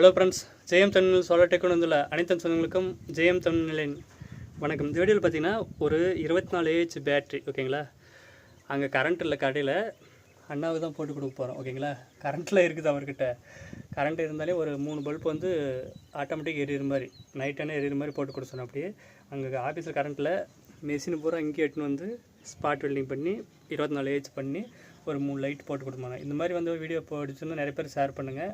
Hello friends Jayam Tamil solar tech வந்துள்ள அனைத்து சொந்தங்களுக்கும் ஜெயம் தமிழின் வணக்கம். இந்த வீடியோவில் பார்த்தீங்கன்னா ஒரு இருபத்தி நாலு ஏஹெச் பேட்ரி ஓகேங்களா அங்கே கரண்ட் இல்லை கடையில் அண்ணாவுக்கு தான் போட்டு கொடுக்க போகிறோம் ஓகேங்களா கரண்ட்டில் இருக்குது அவர்கிட்ட. கரண்ட் இருந்தாலே ஒரு மூணு பல்ப் வந்து ஆட்டோமேட்டிக் எரியிற மாதிரி நைட்டானே எரியிற மாதிரி போட்டு கொடுத்தோம் அப்படியே. அங்கே ஆஃபீஸில் கரண்ட்டில் மெஷின் பூரா இங்கே எட்டுன்னு வந்து ஸ்பாட் வெல்டிங் பண்ணி இருபத்தி நாலு ஏஹெச் பண்ணி ஒரு மூணு லைட் போட்டு கொடுப்பாங்க இந்த மாதிரி வந்து வீடியோ போட்டுச்சுன்னா நிறைய பேர் ஷேர் பண்ணுங்கள்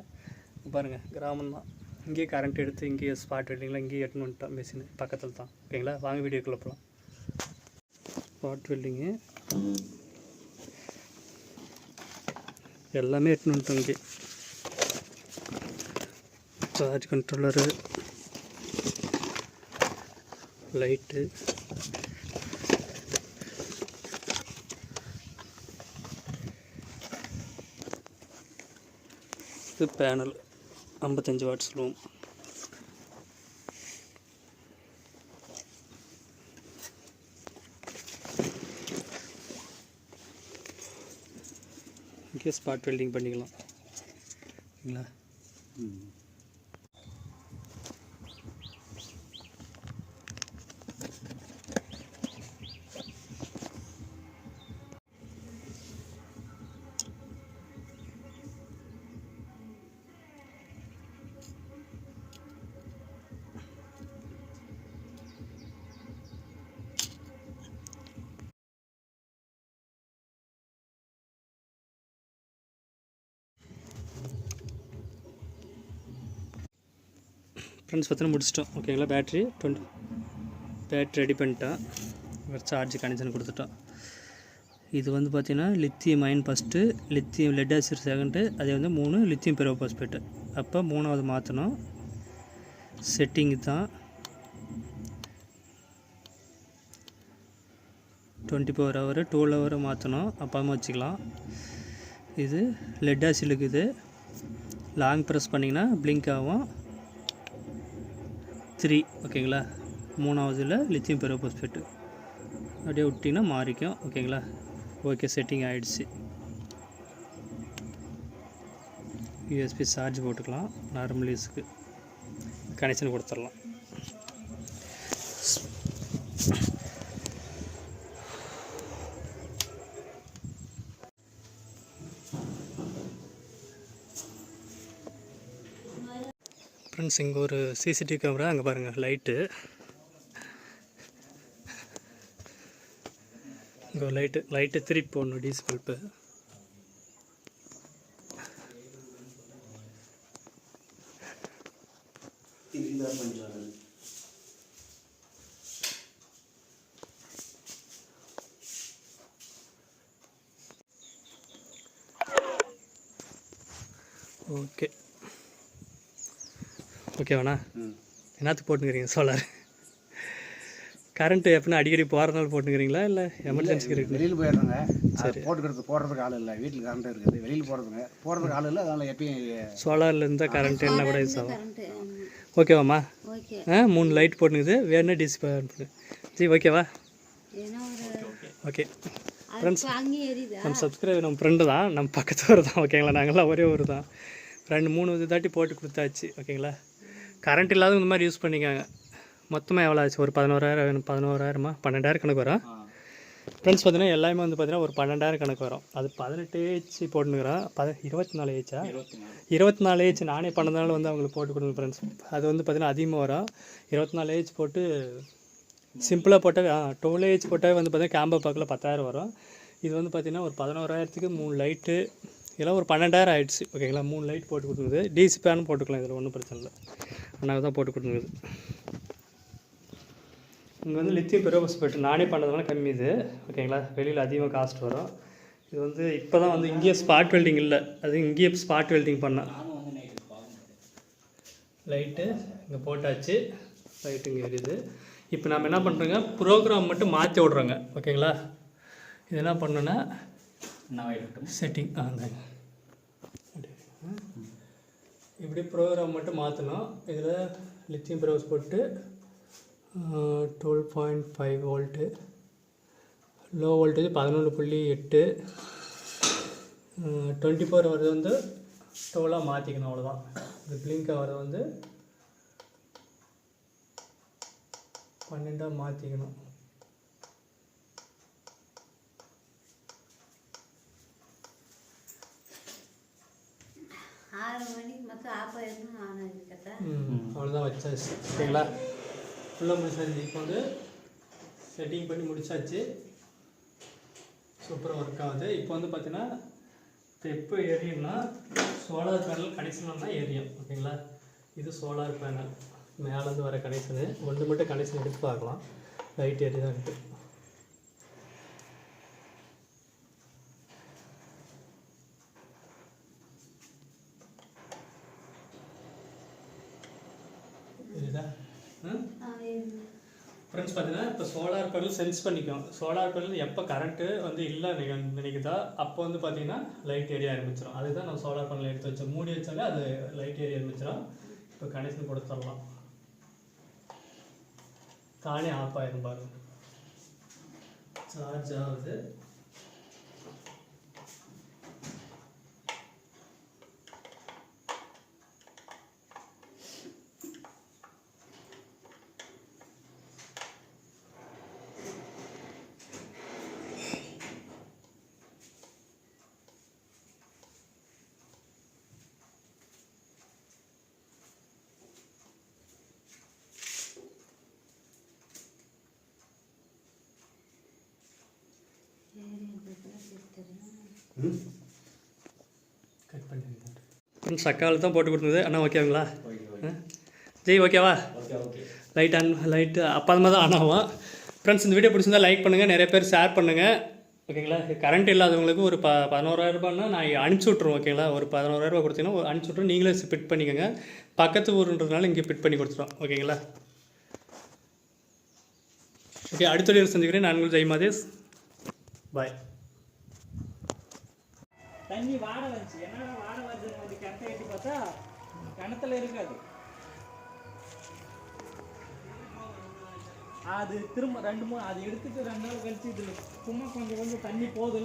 பாருங்கள் கிராமம் தான் இங்கேயே கரண்ட் எடுத்து இங்கேயே ஸ்பாட் வெல்டிங்லாம் இங்கேயே எட்டுன்னு வந்துட்டோம் மிஷின் பக்கத்தில் தான் ஓகேங்களா? வாங்க வீடியோக்குள்ளே போகலாம் ஸ்பாட் வெல்டிங்கு எல்லாமே எட்டுன்னு வந்துட்டோம் இங்கே சார்ஜ் கண்ட்ரோலரு லைட்டு இது பேனல் ஐம்பத்தஞ்சு வாட்ஸ் சொல்லுவோம் இங்கே ஸ்பாட் வெல்டிங் பண்ணிக்கலாம். சரிங்களா ஃப்ரெண்ட்ஸ் பற்றி முடிச்சிட்டோம். ஓகேங்களா பேட்ரி டுவெண்ட்டி பேட்ரி ரெடி பண்ணிட்டோம் சார்ஜ் கனெக்ஷன் கொடுத்துட்டோம் இது வந்து பார்த்தீங்கன்னா lithium ion first lithium lead acid second அதே வந்து மூணு லித்தியம் பெரோபாஸ்பேட்டு அப்போ மூணாவது மாற்றணும் செட்டிங்கு தான் twenty four hour twelve hour மாற்றணும் அப்பாமல் வச்சுக்கலாம். இது லெட் ஆசிட் இருக்குது லாங் ப்ரெஸ் பண்ணிங்கன்னா பிளிங்க் ஆகும். த்ரீ ஓகேங்களா? மூணாவதுல லித்தியம் பெரோபாஸ்பேட்டு அப்படியே விட்டிங்கன்னா மாறிக்கும் ஓகேங்களா? ஓகே செட்டிங் ஆகிடுச்சு யூஎஸ்பி சார்ஜ் போட்டுக்கலாம் நார்மல் யூஸுக்கு கனெக்ஷன் கொடுத்துடலாம். ஃப்ரெண்ட்ஸ் இங்கே ஒரு சிசிடிவி கேமரா அங்கே பாருங்கள் லைட்டு இங்கே லைட்டு லைட்டு திருப்பி போடணும் டீசல் பல்ப்பு ஓகே ஓகேவாண்ணா? என்னத்துக்கு போட்டுக்கிறீங்க சோலார்? கரண்ட்டு எப்படின்னா அடிக்கடி போகிறனால போட்டுக்கிறீங்களா இல்லை எமர்ஜென்சிக்கு இருக்கு வெளியில் போயிடுறாங்க. அது போட்டுக்கிறது போடுறதுக்கு ஆள் இல்லை. வீட்டில் கரண்ட் இருக்குது. வெளியில் போடுறதுங்க. போடுறதுக்கு ஆள் இல்லை அதனால் எப்பயும் சோலாரில் இருந்தால் கரண்ட் என்ன கூட யூஸ் ஆகும் ஓகேவாம்மா? ஓகே. ஆ மூணு லைட் போட்டுங்குது. வேணும்னா டிசி பண்ணு. ஜி ஓகேவா? ஓகே. எரியுதா? நம்ம சப்ஸ்கிரைபர் நம்ம ஃப்ரெண்டு தான். நம்ம பக்கத்து ஊர் தான் ஓகேங்களா? நாங்களாம் ஒரே ஊர் தான் ரெண்டு மூணு இது தாட்டி போட்டு கொடுத்தாச்சு ஓகேங்களா? கரண்ட் இல்லாத இந்த மாதிரி யூஸ் பண்ணிக்காங்க. மொத்தமாக எவ்வளோ ஆச்சு? ஒரு பதினோராயிரம் பதினோராயிரமா? பன்னெண்டாயிரம் கணக்கு வரும். ஃப்ரெண்ட்ஸ் பார்த்தீங்கன்னா எல்லாமே வந்து பார்த்தீங்கன்னா ஒரு பன்னெண்டாயிரம் கணக்கு வரும். அது பதினெட்டு ஏச்சு போட்டுனுக்குறோம் பத இருபத்தி நாலு ஏச்சா? இருபத்தி நாலு ஏச்சு நானே பண்ணதுனால வந்து அவங்களுக்கு போட்டு கொடுங்க ஃப்ரெண்ட்ஸ் அது வந்து பார்த்தீங்கன்னா அதிகமாக வரும். இருபத்தி நாலு ஏச் போட்டு சிம்பிளாக போட்டால் ஆ டுவெல் ஏஜ் போட்டால் வந்து பார்த்தீங்கன்னா கேம்பா பார்க்கில் பத்தாயிரம் வரும். இது வந்து பார்த்தீங்கன்னா ஒரு பதினோராயிரத்துக்கு மூணு லைட்டு இதெல்லாம் ஒரு பன்னெண்டாயிரம் ஆயிடுச்சு. ஓகேங்களா மூணு லைட் போட்டு கொடுத்துருது டிசி பேனும் போட்டுக்கலாம் இதில் ஒன்றும் பிரச்சனை இல்லை. அண்ணாக்கு தான் போட்டு கொடுத்துருக்குது இங்கே வந்து லித்தியம் பெரோபஸ்பேட் நானே பண்ணதுனால கம்மி இது. ஓகேங்களா வெளியில் அதிகமாக காஸ்ட் வரும். இது வந்து இப்போ தான் வந்து இங்கேயே ஸ்பாட் வெல்டிங் இல்லை. அது இங்கேயே ஸ்பாட் வெல்டிங் பண்ணேன் லைட்டு இங்கே போட்டாச்சு. லைட்டு இங்கே எரியுது. இப்போ நம்ம என்ன பண்ணுறோங்க ப்ரோக்ராம் மட்டும் மாற்றி விட்றோங்க. ஓகேங்களா இது என்ன பண்ணோன்னா செட்டிங் ஆ. இப்படி ப்ரோக்ராம் மட்டும் மாற்றணும் இதில் லித்தியம் ப்ரோஸ் போட்டு twelve point five volt low voltage பதினொன்று புள்ளி எட்டு டுவெண்ட்டி ஃபோர் வருது வந்து டுவெலாக மாற்றிக்கணும் அவ்வளோதான் இந்த பிளிங்க் ஆகிறது வந்து பன்னெண்டாக மாற்றிக்கணும் அவ்வளோதான் வச்சாச்சு. சரிங்களா? ஃபுல்லாக முடிச்சாச்சு. இப்போ வந்து செட்டிங் பண்ணி முடிச்சாச்சு. சூப்பராக ஒர்க் ஆகுது. இப்போ வந்து பார்த்தீங்கன்னா இப்போ எப்போ எரியும்னா சோலார் பேனல் கனெக்ஷன் தான் எரியும் ஓகேங்களா? இது சோலார் பேனல். மேலேருந்து வர கனெக்ஷனு. ஒன்று மட்டும் கனெக்ஷன் எடுத்து பார்க்கலாம். லைட் எரியுதான்ட்டு இருக்குது ஃப்ரெண்ட்ஸ் பார்த்தீங்கன்னா இப்போ சோலார் பேனல் சென்ஸ் பண்ணிக்கும். சோலார் பேனல் எப்போ கரண்ட்டு வந்து இல்லை நினை நினைக்குதா அப்போ வந்து பார்த்தீங்கன்னா லைட் ஏரியா ஆரம்பிச்சிடும் அதுதான் நம்ம சோலார் பேனல் எடுத்து வச்சோம். மூடி வச்சாலே அது லைட் ஏரியா ஆரம்பிச்சிடும் இப்போ கனெக்ஷன் கொடுத்துடலாம் தானே ஆஃப் ஆயிரும் பாருங்க. சார்ஜ் ஆகுது. கட் பண்ணிருக்கேன் ஃப்ரெண்ட்ஸ் அக்காவில் தான் போட்டு கொடுத்தது. அண்ணா ஓகேங்களா ஆ? ஜெய் ஓகேவா லைட் ஆன் லைட்டு அப்பாதமாக தான் ஆன் ஆகும் ஃப்ரெண்ட்ஸ் இந்த வீடியோ பிடிச்சிருந்தா லைக் பண்ணுங்கள் நிறைய பேர் ஷேர் பண்ணுங்கள் ஓகேங்களா கரண்ட் இல்லாதவங்களுக்கு ஒரு ப பதினோராயிரம் ரூபாய்னா நான் அனுப்பிச்சி விட்ருவோம் ஓகேங்களா ஒரு பதினோராயிரம் ரூபாய் கொடுத்தீங்கன்னா ஒரு அனுப்பிச்சி விட்ருவோம் நீங்களே ஃபிட் பண்ணிக்கோங்க. பக்கத்து ஊருன்றதுனால இங்கே ஃபிட் பண்ணி கொடுத்துருவோம் ஓகேங்களா ஓகே அடுத்த வீடியோ செஞ்சுக்கிறேன் நான் உங்கள் ஜெய் மாதேஷ். பாய் தண்ணி வாட வந்துச்சு. என்னடா வாட வருதுன்னு அப்படி கிணத்த எட்டி பார்த்தா? கிணத்துல இருக்காது. அது திரும்ப ரெண்டு மூணு அது எடுத்துட்டு ரெண்டு நாள் கழிச்சு இதுல சும்மா கொஞ்சம் கொஞ்சம் தண்ணி போகுது